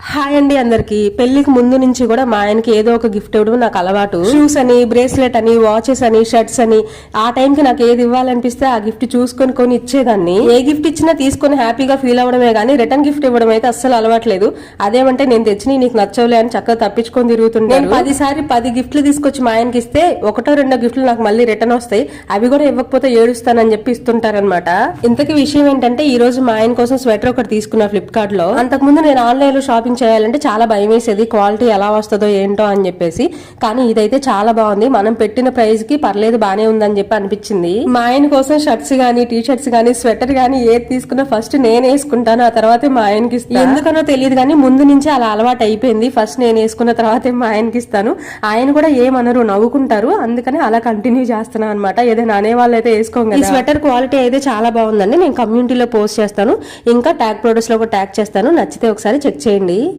Hi అండి అందరికి. పెళ్ళికి ముందు నుంచి కూడా మా ఆయనకి ఏదో ఒక గిఫ్ట్ ఇవ్వడం నాకు అలవాటు. షూస్ అని బ్రేస్లెట్ అని వాచెస్ అని షర్ట్స్ అని ఆ టైం కి నాకు ఏది ఇవ్వాలనిపిస్తే ఆ గిఫ్ట్ చూసుకొని కొని ఇచ్చేదాన్ని. ఏ గిఫ్ట్ ఇచ్చినా తీసుకొని హ్యాపీగా ఫీల్ అవ్వడమే కానీ రిటర్న్ గిఫ్ట్ ఇవ్వడం అయితే అస్సలు అలవాట్లేదు. అదేమంటే నేను తెచ్చి నీకు నచ్చవలే అని చక్కగా తప్పించుకొని తిరుగుతుంటాను నేను పదిసారి పది గిఫ్ట్లు తీసుకొచ్చి మా ఆయనకి ఇస్తే ఒకటో రెండో గిఫ్ట్లు నాకు మళ్ళీ రిటర్న్ వస్తాయి. అవి కూడా ఇవ్వకపోతే ఏడుస్తానని చెప్పి ఇస్తుంటారనమాట ఇంతకీ విషయం ఏంటంటే ఈ రోజు మా ఆయన కోసం స్వెటర్ ఒకటి తీసుకున్నా ఫ్లిప్కార్ట్లో. అంతకుముందు నేను ఆన్లైన్లో షాపింగ్ చేయాలంటే చాలా భయం వేసేది క్వాలిటీ ఎలా వస్తుందో ఏంటో అని చెప్పేసి. కానీ ఇదైతే చాలా బాగుంది. మనం పెట్టిన ప్రైస్కి పర్లేదు బానే ఉందని చెప్పి అనిపించింది. మా ఆయన కోసం షర్ట్స్ గానీ టీ షర్ట్స్ గానీ స్వెటర్ గానీ ఏది తీసుకున్నా ఫస్ట్ నేను వేసుకుంటాను ఆ తర్వాత మా ఆయనకి ఇస్తాను ఎందుకనో తెలియదు కానీ ముందు నుంచి అలా అలవాటు అయిపోయింది. ఫస్ట్ నేను వేసుకున్న తర్వాత మా ఆయనకి ఇస్తాను. ఆయన కూడా ఏమనరు నవ్వుకుంటారు. అందుకని అలా కంటిన్యూ చేస్తున్నాను అనమాట ఏదైనా అనే వాళ్ళు అయితే వేసుకోం ఈ స్వెటర్ క్వాలిటీ అయితే చాలా బాగుందండి. నేను కమ్యూనిటీలో పోస్ట్ చేస్తాను. ఇంకా ట్యాగ్ ప్రొడక్ట్స్లో కూడా ట్యాగ్ చేస్తాను. నచ్చితే ఒకసారి చెక్ చేయండి.